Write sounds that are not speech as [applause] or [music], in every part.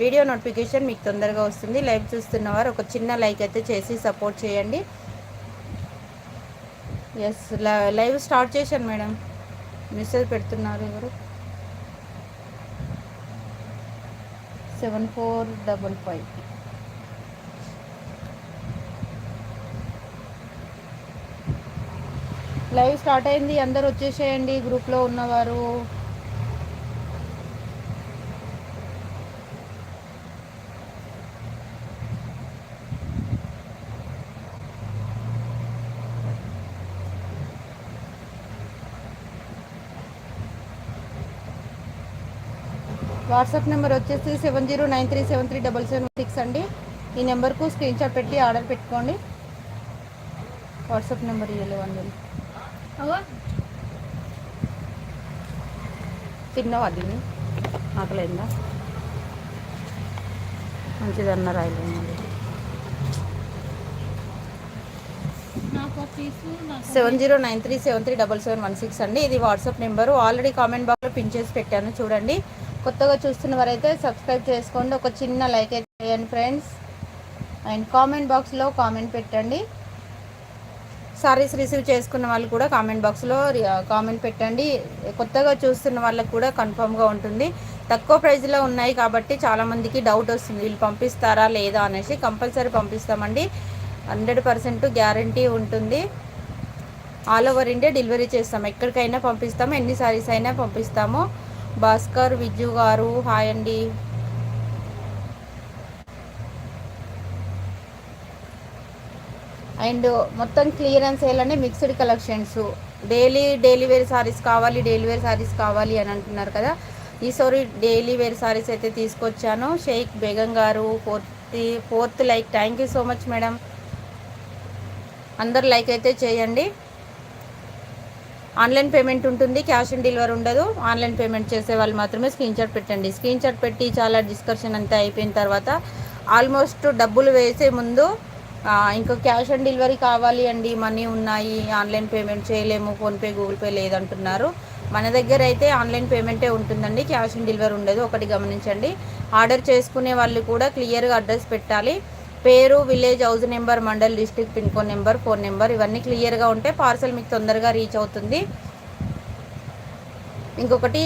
Video notification మీకు తొందరగా వస్తుంది. లైవ్ చూస్తున్న వారు ఒక చిన్న లైక్ అయితే చేసి సపోర్ట్ చేయండి. ఎస్ లైవ్ స్టార్ట్ చేశాను మేడం. మెసేజ్ పెడుతున్నారు ఎవరు? Seven four double five. Live start అయింది. అందరు వచ్చేసేయండి. గ్రూప్లో ఉన్నవారు. వాట్సాప్ నెంబర్ వచ్చేసి seven zero nine three seven three double seven six అండి. ఈ నెంబర్కు స్క్రీన్ షాట్ పెట్టి ఆర్డర్ పెట్టుకోండి. వాట్సాప్ నెంబర్ ఇవ్వలేవు అందులో తిన్నావా దీన్ని ఆకలేందా? మంచిది అన్న రాయలేదు seven zero nine three seven three double seven one six అండి. ఇది వాట్సాప్ నెంబరు. ఆల్రెడీ కామెంట్ బాక్స్లో పిన్ చేసి పెట్టాను. చూడండి. కొత్తగా చూస్తున్న వారైతే సబ్స్క్రైబ్ చేసుకోండి. ఒక చిన్న లైక్ అయితే చేయండి ఫ్రెండ్స్ అండ్ కామెంట్ బాక్స్లో కామెంట్ పెట్టండి. సారీస్ రిసీవ్ చేసుకున్న వాళ్ళు కూడా కామెంట్ బాక్స్లో కామెంట్ పెట్టండి. కొత్తగా చూస్తున్న వాళ్ళకు కూడా కన్ఫామ్గా ఉంటుంది. తక్కువ ప్రైజ్లో ఉన్నాయి కాబట్టి చాలామందికి డౌట్ వస్తుంది. వీళ్ళు పంపిస్తారా లేదా అనేసి కంపల్సరీ పంపిస్తామండి. హండ్రెడ్ పర్సెంట్ గ్యారంటీ ఉంటుంది. ఆల్ ఓవర్ ఇండియా డెలివరీ చేస్తాము ఎక్కడికైనా పంపిస్తాము. ఎన్ని సారీస్ అయినా పంపిస్తాము. భాస్కర్ విజ్జు గారు హాయ్ అండి. అండ్ మొత్తం క్లియరెన్స్ వేయాలంటే mixed collections. Daily daily wear saris కావాలి డైలీ వేర్ సారీస్ కావాలి అని అంటున్నారు కదా. ఈసారి డైలీ వేర్ సారీస్ అయితే తీసుకొచ్చాను. షేక్ బేగం గారు fourth fourth like. Thank you so much madam. అందరు లైక్ అయితే చేయండి. ఆన్లైన్ పేమెంట్ ఉంటుంది క్యాష్ ఆన్ డెలివరీ ఉండదు. ఆన్లైన్ పేమెంట్ చేసే వాళ్ళు మాత్రమే స్క్రీన్ షాట్ పెట్టండి. స్క్రీన్ షాట్ పెట్టి చాలా డిస్కషన్ అంతా అయిపోయిన తర్వాత ఆల్మోస్ట్ డబ్బులు వేసే ముందు ఇంకా క్యాష్ ఆన్ డెలివరీ కావాలి అండి మనీ ఉన్నాయి ఆన్లైన్ పేమెంట్ చేయలేము ఫోన్పే గూగుల్ పే లేదంటున్నారు. మన దగ్గర అయితే ఆన్లైన్ పేమెంటే ఉంటుందండి క్యాష్ ఆన్ డెలివరీ ఉండదు ఒకటి గమనించండి. ఆర్డర్ చేసుకునే వాళ్ళు కూడా క్లియర్గా అడ్రస్ పెట్టాలి. పేరు village house number mandal district pin code number phone number ఇవన్నీ క్లియర్గా ఉంటే పార్సల్ మీకు తొందరగా రీచ్ అవుతుంది. ఇంకొకటి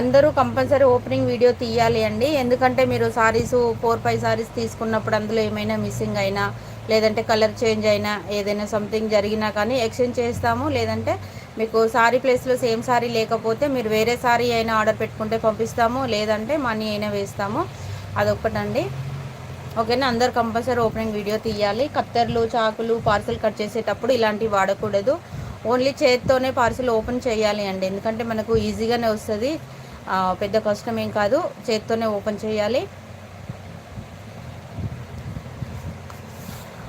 అందరూ కంపల్సరీ ఓపెనింగ్ వీడియో తీయాలి అండి. ఎందుకంటే మీరు సారీస్ ఫోర్ ఫైవ్ సారీస్ తీసుకున్నప్పుడు అందులో ఏమైనా మిస్సింగ్ అయినా లేదంటే కలర్ చేంజ్ అయినా ఏదైనా సంథింగ్ జరిగినా కానీ ఎక్స్చేంజ్ చేస్తాము. లేదంటే మీకు సారీ ప్లేస్లో సేమ్ సారీ లేకపోతే మీరు వేరే సారీ అయినా ఆర్డర్ పెట్టుకుంటే పంపిస్తాము. లేదంటే మనీ అయినా వేస్తాము. అదొక్కటండి. ఓకేనా? అందరు కంపల్సరీ ఓపెనింగ్ వీడియో తీయాలి. కత్తెర్లు చాకులు పార్సిల్ కట్ చేసేటప్పుడు ఇలాంటివి వాడకూడదు. ఓన్లీ చేత్తోనే పార్సిల్ ఓపెన్ చేయాలి అండి. ఎందుకంటే మనకు ఈజీగానే వస్తుంది. పెద్ద కష్టం ఏం కాదు. చేత్తోనే ఓపెన్ చేయాలి.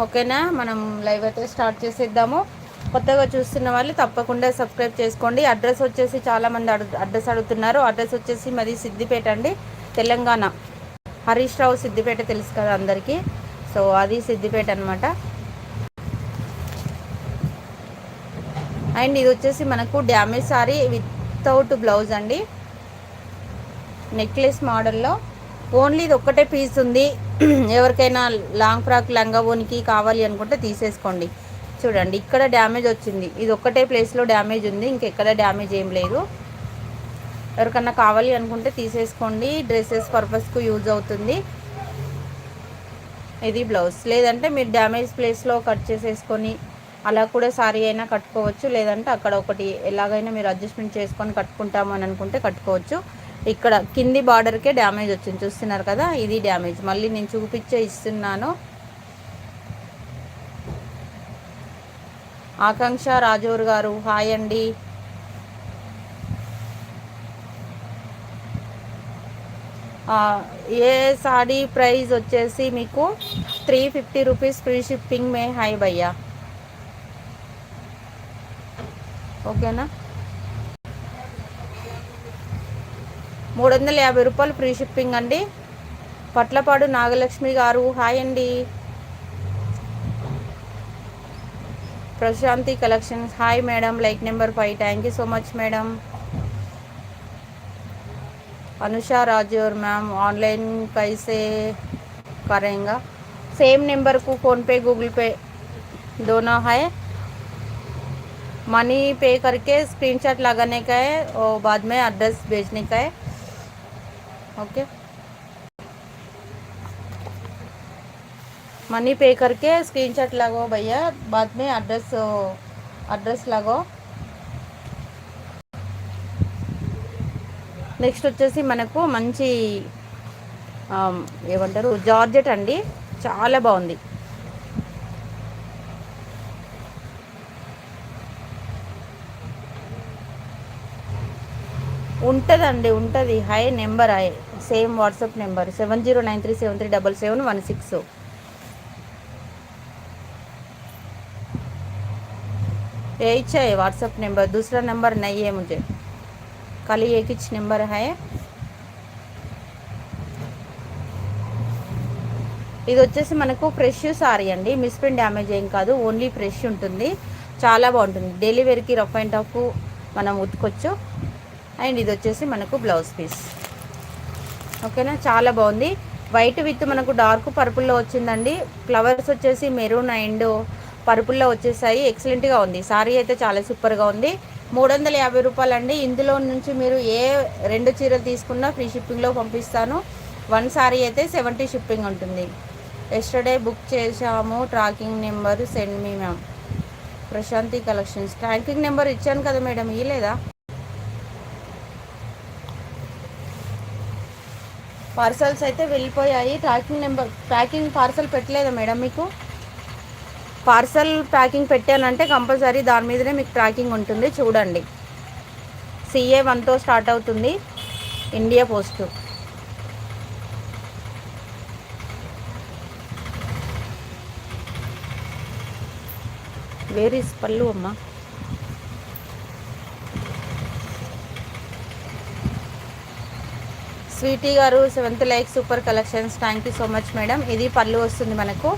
ఓకేనా? మనం లైవ్ అయితే స్టార్ట్ చేసేద్దాము. కొత్తగా చూస్తున్న వాళ్ళు తప్పకుండా సబ్స్క్రైబ్ చేసుకోండి. అడ్రస్ వచ్చేసి చాలామంది అడ్రస్ అడుగుతున్నారు. అడ్రస్ వచ్చేసి మాది సిద్దిపేట అండి తెలంగాణ. హరీష్ రావు సిద్దిపేట తెలుసు కదా అందరికీ. సో అది సిద్దిపేట అనమాట అండ్ ఇది వచ్చేసి మనకు డ్యామేజ్ సారీ వితౌట్ బ్లౌజ్ అండి. నెక్లెస్ మోడల్లో. ఓన్లీ ఇది ఒక్కటే పీస్ ఉంది. [clears throat] ఎవరికైనా లాంగ్ ఫ్రాక్ లంగా ఓనికి కావాలి అనుకుంటే తీసేసుకోండి. చూడండి ఇక్కడ డ్యామేజ్ వచ్చింది. ఇది ఒక్కటే ప్లేస్లో డ్యామేజ్ ఉంది. ఇంకెక్కడ డ్యామేజ్ ఏం లేదు. ఎవరికన్నా కావాలి అనుకుంటే తీసేసుకోండి. డ్రెస్సెస్ పర్పస్కు యూజ్ అవుతుంది. ఇది బ్లౌజ్ లేదంటే మీరు డ్యామేజ్ ప్లేస్లో కట్ చేసేసుకొని అలా కూడా సారీ అయినా కట్టుకోవచ్చు. లేదంటే అక్కడ ఒకటి ఎలాగైనా మీరు అడ్జస్ట్మెంట్ చేసుకొని కట్టుకుంటాము అని అనుకుంటే కట్టుకోవచ్చు. ఇక్కడ కింది బార్డర్కే డ్యామేజ్ వచ్చింది. చూస్తున్నారు కదా ఇది డ్యామేజ్ మళ్ళీ నేను చూపించే ఇస్తున్నాను. ఆకాంక్ష రాజోర్ గారు హాయ్ అండి. ఏ సాడీ ప్రైస్ వచ్చేసి మీకు three fifty rupees free shipping మే హై భయ్యా. ఓకేనా? మూడు వందల యాభై రూపాయలు ఫ్రీ షిప్పింగ్ అండి. పట్లపాడు నాగలక్ష్మి గారు హాయ్ అండి. Prashanti collections hi madam like number five. Thank you so much madam. Anusha, Raju और मैम ऑनलाइन कैसे करेंगे। सेम नंबर को फ़ोन पे गूगल पे दोनों है। मनी पे करके स्क्रीनशॉट लगाने का है और बाद में एड्रेस भेजने का है। ओके मनी पे करके स्क्रीनशॉट लगाओ भैया, बाद में एड्रेस एड्रेस लगाओ। నెక్స్ట్ వచ్చేసి మనకు మంచి ఏమంటారు జార్జెట్ అండి చాలా బాగుంది ఉంటుందండి ఉంటుంది హై number high same WhatsApp number seven zero nine three seven three double seven one six यही चाहिए व्हाट्सअप नंबर दूसरा नंबर नहीं है मुझे खाली एक ही नंबर है ఇది వచ్చేసి మనకు ఫ్రెష్ సారీ అండి మిస్ప్రింట్ డ్యామేజ్ ఏం కాదు ఓన్లీ ఫ్రెష్ ఉంటుంది చాలా బాగుంటుంది డెలివరీకి రఫ్ అండ్ టఫ్ మనం ఉతుకొచ్చు అండ్ ఇది వచ్చేసి మనకు బ్లౌజ్ పీస్ ఓకేనా చాలా బాగుంది వైట్ విత్ మనకు డార్క్ పర్పుల్లో వచ్చిందండి ఫ్లవర్స్ వచ్చేసి మెరూన్ అండ్ పరుపుల్లో వచ్చేసాయి ఎక్సలెంట్గా ఉంది సారీ అయితే చాలా సూపర్గా ఉంది మూడు వందల యాభై రూపాయలు అండి ఇందులో నుంచి మీరు ఏ రెండు చీరలు తీసుకున్నా ఫ్రీ షిప్పింగ్లో పంపిస్తాను. వన్ సారీ అయితే సెవెంటీ షిప్పింగ్ ఉంటుంది. ఎస్టర్డే బుక్ చేశాము. Tracking number send me ma'am. Prashanti collections. Tracking number ఇచ్చాను కదా మేడం ఇవ్వలేదా పార్సల్స్ అయితే వెళ్ళిపోయాయి. ట్రాకింగ్ నెంబర్ ప్యాకింగ్ పార్సల్ పెట్టలేదా మేడం మీకు? పార్సల్ ప్యాకింగ్ పెట్టానంటే కంపల్సరీ దాని మీదనే మీకు ట్రాకింగ్ ఉంటుంది. చూడండి. సిఏ వన్తో స్టార్ట్ అవుతుంది. ఇండియా పోస్ట్ వేర్ ఈస్ పళ్ళు అమ్మ? స్వీటీ గారు seventh like super collections thank you so much madam ఇది పళ్ళు వస్తుంది మనకు.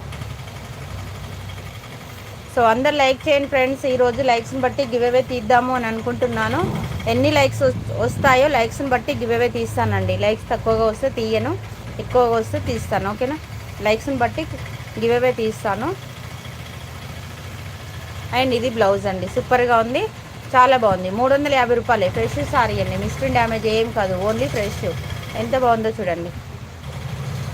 సో అందరు లైక్ చేయండి ఫ్రెండ్స్. ఈరోజు లైక్స్ని బట్టి గివ్ అవే తీద్దాము అని అనుకుంటున్నాను. ఎన్ని లైక్స్ వస్తాయో లైక్స్ని బట్టి గివ్ అవే తీస్తానండి. లైక్స్ తక్కువగా వస్తే తీయను ఎక్కువగా వస్తే తీస్తాను. ఓకేనా? లైక్స్ని బట్టి గివ్ అవే తీస్తాను. అండ్ ఇది బ్లౌజ్ అండి. సూపర్గా ఉంది. చాలా బాగుంది. మూడు వందల యాభై రూపాయలే. ఫ్రెష్ సారీ అండి. మిస్ప్రింట్ డ్యామేజ్ ఏం కాదు. Only fresh. ఎంత బాగుందో చూడండి.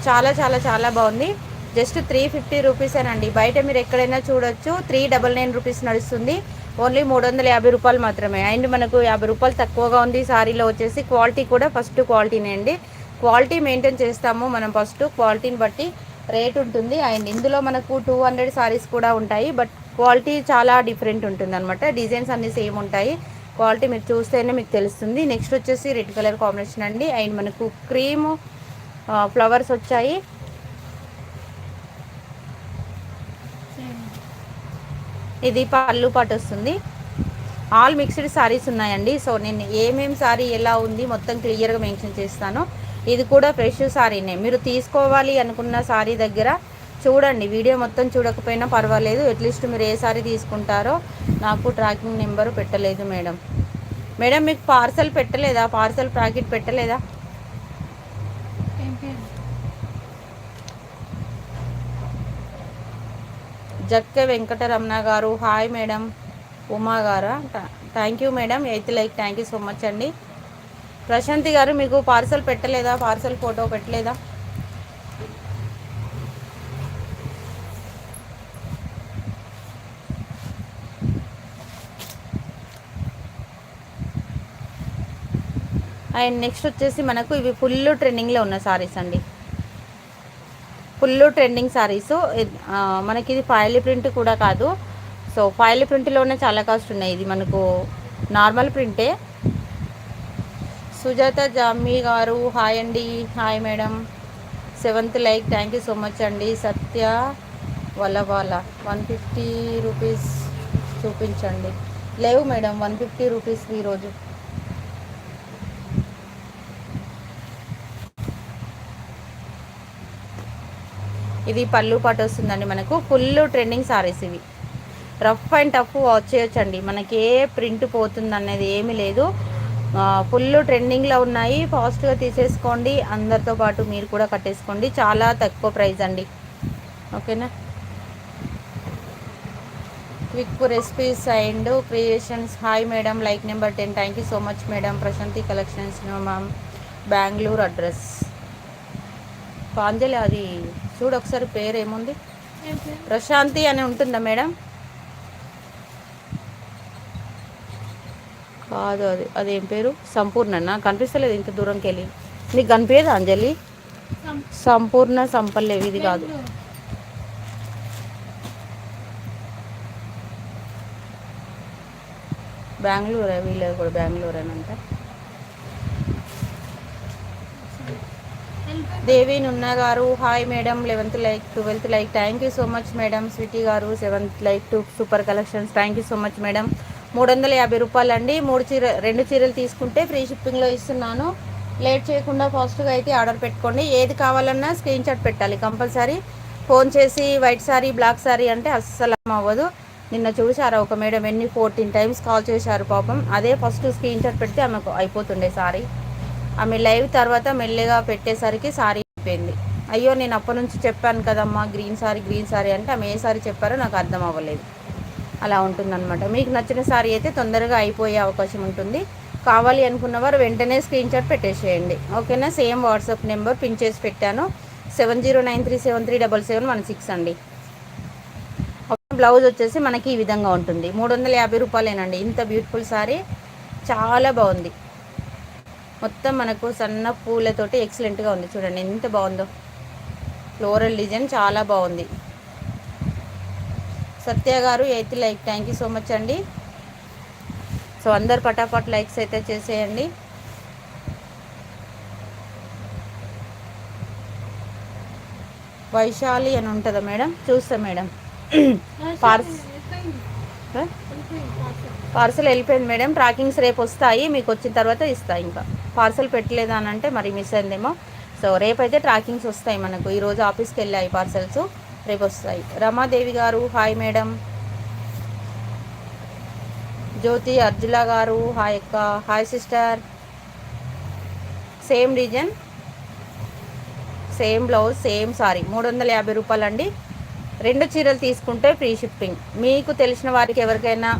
చాలా చాలా చాలా బాగుంది. జస్ట్ త్రీ ఫిఫ్టీ రూపీసేనండి బయట మీరు ఎక్కడైనా చూడొచ్చు. త్రీ డబల్ నైన్ రూపీస్ నడుస్తుంది. ఓన్లీ మూడు వందల యాభై రూపాయలు మాత్రమే. అండ్ మనకు యాభై రూపాయలు తక్కువగా ఉంది సారీలో వచ్చేసి. క్వాలిటీ కూడా ఫస్ట్ క్వాలిటీనే అండి. క్వాలిటీ మెయింటైన్ చేస్తాము మనం ఫస్ట్. క్వాలిటీని బట్టి రేట్ ఉంటుంది. అండ్ ఇందులో మనకు టూ హండ్రెడ్ సారీస్ కూడా ఉంటాయి. బట్ క్వాలిటీ చాలా డిఫరెంట్ ఉంటుంది అనమాట డిజైన్స్ అన్నీ సేమ్ ఉంటాయి. క్వాలిటీ మీరు చూస్తేనే మీకు తెలుస్తుంది. నెక్స్ట్ వచ్చేసి రెడ్ కలర్ కాంబినేషన్ అండి. అండ్ మనకు క్రీము ఫ్లవర్స్ వచ్చాయి. ఇది పళ్ళు పాటు వస్తుంది. ఆల్ మిక్స్డ్ సారీస్ ఉన్నాయండి. సో నేను ఏమేమి సారీ ఎలా ఉంది మొత్తం క్లియర్గా మెన్షన్ చేస్తాను. ఇది కూడా ఫ్రెష్ సారీనే మీరు తీసుకోవాలి అనుకున్న సారీ దగ్గర చూడండి. వీడియో మొత్తం చూడకపోయినా పర్వాలేదు. అట్లీస్ట్ మీరు ఏ సారీ తీసుకుంటారో నాకు ట్రాకింగ్ నెంబరు పెట్టలేదు మేడం మేడం మీకు పార్సల్ పెట్టలేదా? పార్సల్ ప్యాకెట్ పెట్టలేదా? జక్కె వెంకటరమణ గారు హాయ్ మేడం ఉమా గారా? Thank you madam eighth like thank you so much అండి. ప్రశాంతి గారు మీకు పార్సల్ పెట్టలేదా? పార్సల్ ఫోటో పెట్టలేదా? అండ్ నెక్స్ట్ వచ్చేసి మనకు ఇవి ఫుల్ ట్రెండింగ్లో ఉన్న సారీస్ అండి. Full trending saris. మనకి ఇది ఫైల్ ప్రింట్ కూడా కాదు. సో ఫైల్ ప్రింట్లోనే చాలా కాస్ట్ ఉన్నాయి. ఇది మనకు నార్మల్ ప్రింటే సుజాత జామ్మి గారు హాయ్ అండి. Hi madam seventh like thank you so much అండి. Satya Valavala one fifty rupees చూపించండి. లేవు మేడం వన్ ఫిఫ్టీ రూపీస్ ఈరోజు. ఇది పళ్ళు పాటు వస్తుందండి మనకు. ఫుల్ ట్రెండింగ్ సారీస్ ఇవి. రఫ్ అండ్ టఫ్ వాచ్ చేయొచ్చండి మనకి ఏ ప్రింట్ పోతుంది అనేది ఏమీ లేదు ఫుల్ ట్రెండింగ్లో ఉన్నాయి. ఫాస్ట్గా తీసేసుకోండి. అందరితో పాటు మీరు కూడా కట్టేసుకోండి. చాలా తక్కువ ప్రైస్ అండి. ఓకేనా quick recipes and creations hi madam like number ten thank you so much madam Prashanti collections ma'am Bengaluru address పాంజలి అది చూడు ఒకసారి పేరు ఏముంది? ప్రశాంతి అని ఉంటుందా మేడం? కాదు అది అదేం పేరు? సంపూర్ణ కనిపిస్తలేదు ఇంత దూరంకి వెళ్ళి. నీకు కనిపించదు అంజలి? సంపూర్ణ సంపల్లేవి ఇది కాదు. బెంగళూరు? వీళ్ళది కూడా బెంగళూరు అని అంటే దేవి నున్న గారు hi madam eleventh like twelfth like thank you so much madam Sweety గారు seventh like to super collections thank you so much madam మూడు వందల యాభై రూపాయలు అండి మూడు చీర రెండు చీరలు తీసుకుంటే ఫ్రీ షిప్పింగ్లో ఇస్తున్నాను. లేట్ చేయకుండా ఫాస్ట్గా అయితే ఆర్డర్ పెట్టుకోండి. ఏది కావాలన్నా స్క్రీన్ షాట్ పెట్టాలి. కంపల్సరీ ఫోన్ చేసి వైట్ సారీ బ్లాక్ సారీ అంటే అస్సలు అవ్వదు. నిన్న చూసారా ఒక మేడం ఎన్ని ఫోర్టీన్ టైమ్స్ కాల్ చేశారు పాపం. అదే ఫస్ట్ స్క్రీన్ షాట్ పెడితే ఆమెకు అయిపోతుండే సారీ. ఆమె లైవ్ తర్వాత మెల్లగా పెట్టేసరికి సారీ అయిపోయింది. అయ్యో నేను అప్పటి నుంచి చెప్పాను కదమ్మా గ్రీన్ సారీ గ్రీన్ సారీ అంటే ఆమె ఏ సారీ చెప్పారో నాకు అర్థం అవ్వలేదు. అలా ఉంటుందన్నమాట. మీకు నచ్చిన సారీ అయితే తొందరగా అయిపోయే అవకాశం ఉంటుంది. కావాలి అనుకున్నవారు వెంటనే స్క్రీన్ షాట్ పెట్టేసేయండి. ఓకేనా? సేమ్ వాట్సాప్ నెంబర్ పిన్ చేసి పెట్టాను. Seven zero nine three seven three double seven one six అండి. బ్లౌజ్ వచ్చేసి మనకి ఈ విధంగా ఉంటుంది. మూడు వందల యాభై రూపాయలేనండి. ఇంత బ్యూటిఫుల్ సారీ. చాలా బాగుంది. మొత్తం మనకు సన్న పూలతోటి ఎక్సలెంట్గా ఉంది. చూడండి ఎంత బాగుందో. ఫ్లోరల్ డిజైన్ చాలా బాగుంది. సత్య గారు eighth like. Thank you so much అండి. సో అందరు పటాపట్ లైక్స్ అయితే చేసేయండి. వైశాలి అని ఉంటుందా మేడం? చూస్తా మేడం. పార్స్ పార్సల్. వెళ్ళిపోయింది మేడం. ట్రాకింగ్స్ రేపు వస్తాయి. మీకు వచ్చిన తర్వాత ఇస్తాయి ఇంకా. పార్సల్ పెట్టలేదా అని అంటే మరి మిస్ అయిందేమో. సో రేపైతే ట్రాకింగ్స్ వస్తాయి మనకు. ఈరోజు ఆఫీస్కి వెళ్ళాయి పార్సల్స్. రేపు వస్తాయి. రమాదేవి గారు హాయ్ మేడం. జ్యోతి అర్జుల గారు హాయ్ అక్క. Hi sister. Same design. Same blouse same sari. మూడు వందల యాభై రూపాయలు అండి రెండు చీరలు తీసుకుంటే ఫ్రీ షిప్పింగ్. మీకు తెలిసిన వారికి ఎవరికైనా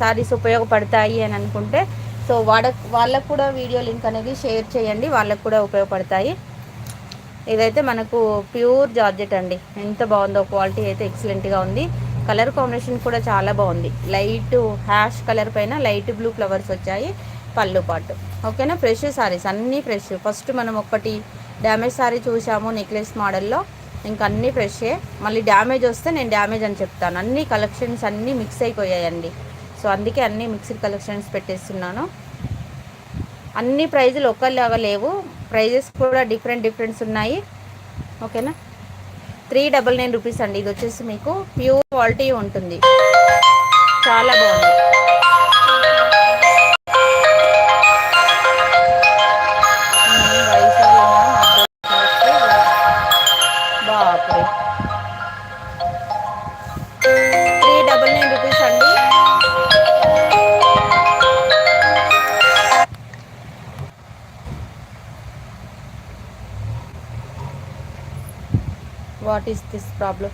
సారీస్ ఉపయోగపడతాయి అని అనుకుంటే సో వాడ వాళ్ళకు కూడా వీడియో లింక్ అనేది షేర్ చేయండి వాళ్ళకు కూడా ఉపయోగపడతాయి. ఇదైతే మనకు ప్యూర్ జార్జెట్ అండి. ఎంత బాగుందో క్వాలిటీ అయితే ఎక్సలెంట్గా ఉంది. కలర్ కాంబినేషన్ కూడా చాలా బాగుంది. లైట్ హ్యాష్ కలర్ పైన లైట్ బ్లూ ఫ్లవర్స్ వచ్చాయి పళ్ళు పాటు. ఓకేనా? ఫ్రెష్ సారీస్ అన్నీ ఫ్రెష్. ఫస్ట్ మనం ఒకటి డ్యామేజ్ సారీ చూసాము నెక్లెస్ మోడల్లో. ఇంకా అన్నీ ఫ్రెషే. మళ్ళీ డ్యామేజ్ వస్తే నేను డ్యామేజ్ అని చెప్తాను. అన్ని కలెక్షన్స్ అన్నీ మిక్స్ అయిపోయాయండి. సో అందుకే అన్ని మిక్స్డ్ కలెక్షన్స్ పెట్టేస్తున్నాను. అన్ని ప్రైజులు ఒకలాగా లేవు. ప్రైజెస్ కూడా డిఫరెంట్ డిఫరెంట్స్ ఉన్నాయి. ఓకేనా? త్రీ డబల్ నైన్ రూపీస్ అండి. ఇది వచ్చేసి మీకు ప్యూర్ క్వాలిటీ ఉంటుంది. చాలా బాగుంది. వాట్ ఈస్ దిస్ ప్రాబ్లం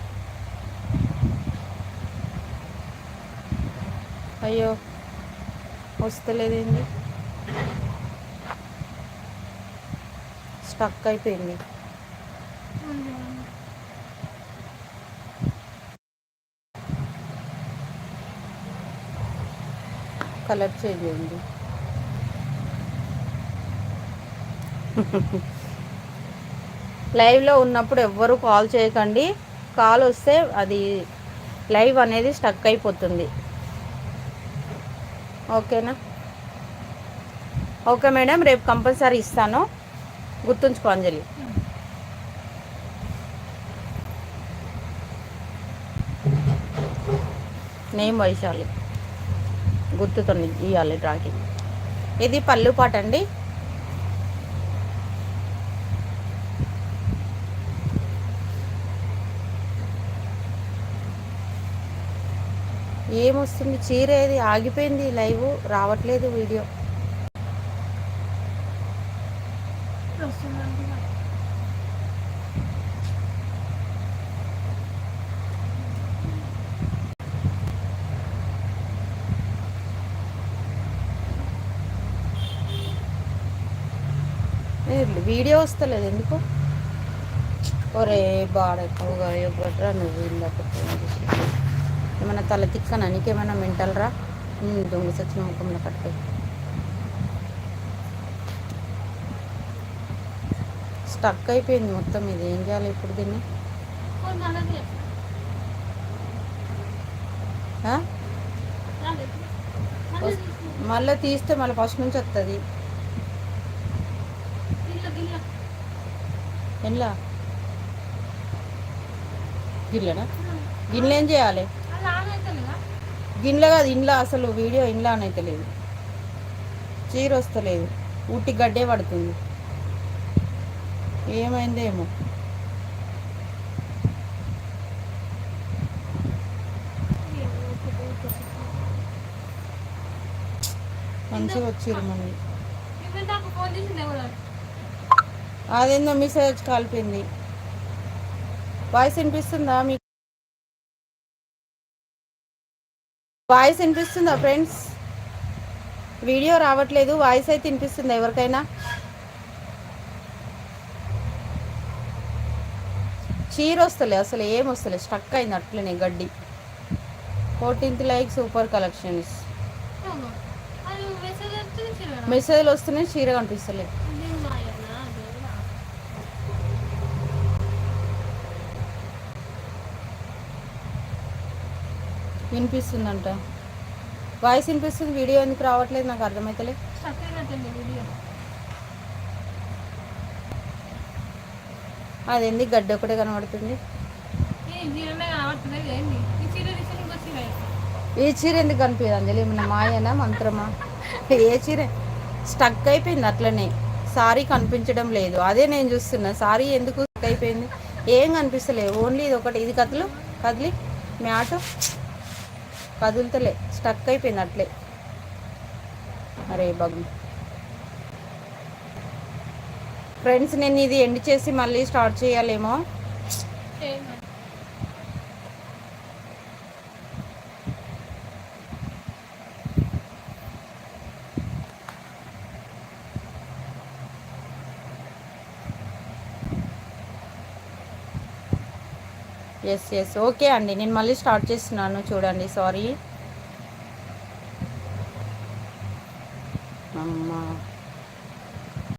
అయ్యో వస్తలేదేంది స్టక్ అయిపోయింది. కలర్ చేంజ్ అయింది. [laughs] లైవ్లో ఉన్నప్పుడు ఎవ్వరూ కాల్ చేయకండి. కాల్ వస్తే అది లైవ్ అనేది స్టక్ అయిపోతుంది. ఓకేనా? ఓకే మేడం రేపు కంపల్సరీ ఇస్తాను. గుర్తుంచుకో అంజలి. నేమ్ వైశాలి. గుర్తుతో ఇవ్వాలి డ్రాకి ఇది పళ్ళు పాట అండి ఏమొస్తుంది? చీర ఏది? ఆగిపోయింది. లైవ్ రావట్లేదు వీడియో. వీడియో వస్తలేదు. ఎందుకు? ఒరే బాడెక్కువగా ఇవ్వట్రా నువ్వు వీళ్ళకి ఏమైనా తల తిక్కనా? నీకేమన్నా మెంటల్ రా? దొంగ సచ్చిన ముఖంలో కట్టుకో. స్టక్ అయిపోయింది మొత్తం ఇది. ఏం చేయాలి ఇప్పుడు దీన్ని? మళ్ళీ తీస్తే మళ్ళీ ఫస్ట్ నుంచి వస్తుంది గిల్ల గిల్ల గిల్లనా ఏం చేయాలి? గిన్నెలో కాదు ఇంట్లో అసలు వీడియో ఇంట్లో అనైతే లేదు. చీర వస్తలేదు. ఉట్టి గడ్డే పడుతుంది. ఏమైందేమో. మంచిగా వచ్చారు మళ్ళీ. అదేందో మెసేజ్ కలిపింది. వాయిస్ వినిపిస్తుందా మీకు? వాయిస్ వినిపిస్తుందా ఫ్రెండ్స్? వీడియో రావట్లేదు వాయిస్ అయితే వినిపిస్తుందా ఎవరికైనా? చీర వస్తలే అసలు ఏం వస్తలే స్టక్ అయింది అట్లనే గడ్డి. Fourteenth like super collections. మెసేజ్లు వస్తున్నాయి చీర కనిపిస్తలే ఇది మాయనా దేవుడా వినిపిస్తుందంట. వాయిస్ వినిపిస్తుంది వీడియో ఎందుకు రావట్లేదు నాకు అది ఎందుకు గడ్డి ఒకటే కనబడుతుంది. ఈ చీర ఎందుకు కనిపించదు అంజలి? ఏమన్నా మాయనా మంత్రమా? ఏ చీర? స్టక్ అయిపోయింది అట్లనే. సారీ కనిపించడం లేదు. అదే నేను చూస్తున్నా. సారీ ఎందుకు స్టక్ అయిపోయింది? ఏం కనిపిస్తలేదు. ఓన్లీ ఇది ఒకటి. ఇది కథలు కదిలి మ్యాట్ కదులుతలే స్టక్ అయిపోయింది అట్లే అరే బాగు ఫ్రెండ్స్ నేను ఇది ఎండ్ చేసి మళ్ళీ స్టార్ట్ చేయాలేమో? ఎస్ ఎస్ ఓకే అండి. నేను మళ్ళీ స్టార్ట్ చేస్తున్నాను. చూడండి సారీ